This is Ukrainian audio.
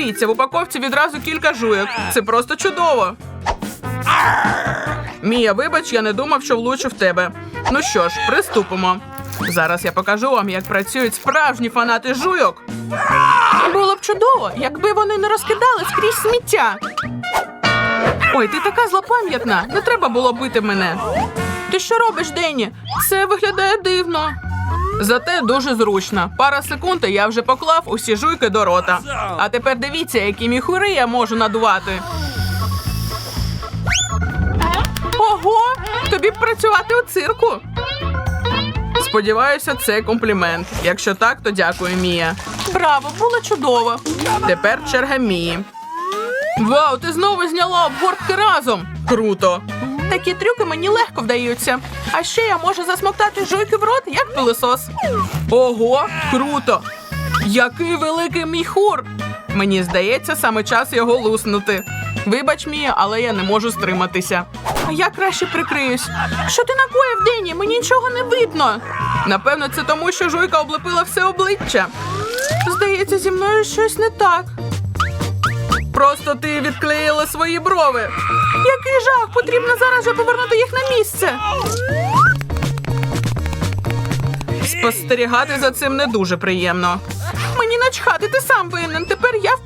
Дивіться, в упаковці відразу кілька жуйок. Це просто чудово. Мія, вибач, я не думав, що влучу в тебе. Ну що ж, приступимо. Зараз я покажу вам, як працюють справжні фанати жуйок. Було б чудово, якби вони не розкидали скрізь сміття. Ой, ти така злопам'ятна. Не треба було бити мене. Ти що робиш, Дені? Це виглядає дивно. Зате дуже зручно. Пара секунд, і я вже поклав усі жуйки до рота. А тепер дивіться, які міхури я можу надувати. Ого! Тобі б працювати у цирку. Сподіваюся, це комплімент. Якщо так, то дякую, Мія. Браво, було чудово. Тепер черга Мії. Вау, ти знову зняла обгортки разом. Круто. Такі трюки мені легко вдаються. А ще я можу засмоктати жуйки в рот, як пилосос. Ого, круто! Який великий міхур! Мені здається, саме час його луснути. Вибач, Мія, але я не можу стриматися. Я краще прикриюсь. Що ти накоїв, Дені? Мені нічого не видно. Напевно, це тому, що жуйка облепила все обличчя. Здається, зі мною щось не так. Просто ти відклеїла свої брови. Який жах! Потрібно зараз же повернути їх на місце. Спостерігати за цим не дуже приємно. Мені начхати, ти сам винен. Тепер я в